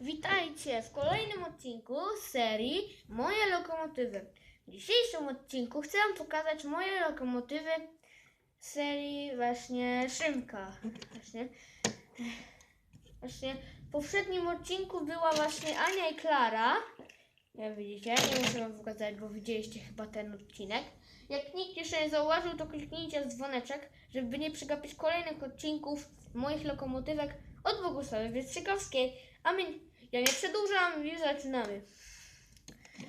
Witajcie w kolejnym odcinku serii Moje lokomotywy. W dzisiejszym odcinku chcę Wam pokazać moje lokomotywy serii właśnie Szymka. Właśnie. Właśnie w poprzednim odcinku była właśnie Ania i Klara. Jak widzicie, nie muszę Wam pokazać, bo widzieliście chyba ten odcinek. Jak nikt jeszcze nie zauważył, to kliknijcie dzwoneczek, żeby nie przegapić kolejnych odcinków moich lokomotywek od Bogusławy Wietrzykowskiej. A my, ja nie przedłużam, już zaczynamy.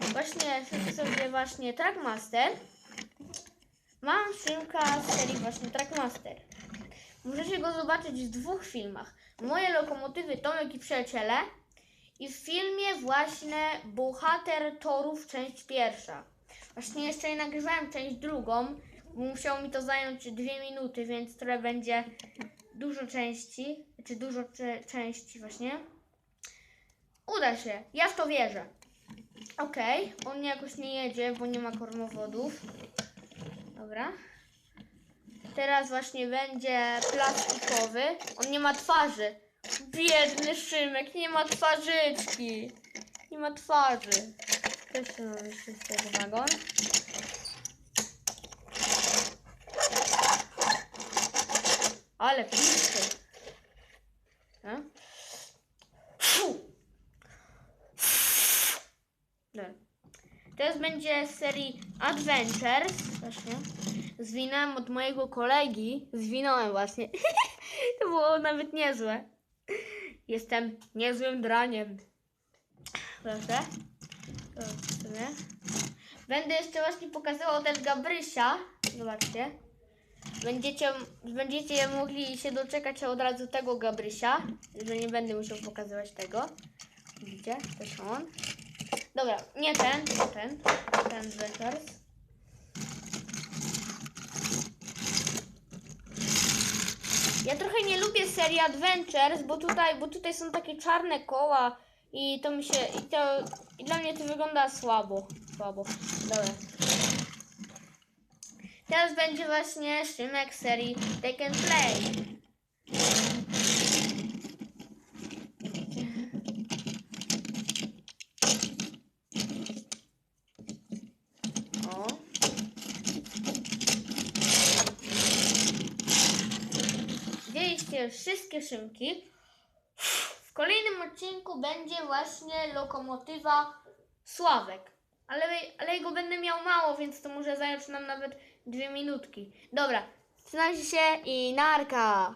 Właśnie sobie- właśnie Trackmaster. Mam szynka z serii właśnie Trackmaster. Możecie go zobaczyć w dwóch filmach. Moje lokomotywy Tomek i Przyjaciele i w filmie właśnie Bohater Torów, część pierwsza. Właśnie jeszcze nie nagrywałem część drugą, bo musiało mi to zająć dwie minuty, więc trochę będzie dużo części, czy dużo części właśnie. Uda się, ja w to wierzę. Okej, on jakoś nie jedzie, bo nie ma kormowodów. Dobra. Teraz właśnie będzie plastikowy. On nie ma twarzy. Biedny Szymek, nie ma twarzyczki. Nie ma twarzy. Też mamy jeszcze wagon. Ale pisty. A? Fu. Dobra. Teraz będzie z serii Adventures. Właśnie. Zwinąłem od mojego kolegi. Zwinąłem właśnie. to było nawet niezłe. Jestem niezłym draniem. Proszę. To sobie. Będę jeszcze właśnie pokazywał też Gabrysia. Zobaczcie. Będziecie, będziecie mogli się doczekać od razu tego Gabrysia, że nie będę musiał pokazywać tego. Widzicie? Też on. Dobra, nie ten, nie ten. Ten Vectors. Ja trochę nie lubię serii Adventures, bo tutaj, bo tutaj są takie czarne koła i to mi się, i to, i dla mnie to wygląda słabo, słabo. Dobra. Teraz będzie właśnie z serii Take and Play. Wszystkie szynki. W kolejnym odcinku będzie właśnie lokomotywa Sławek. Ale, ale jego będę miał mało, więc to może zająć nam nawet dwie minutki. Dobra, trzymajcie się i narka!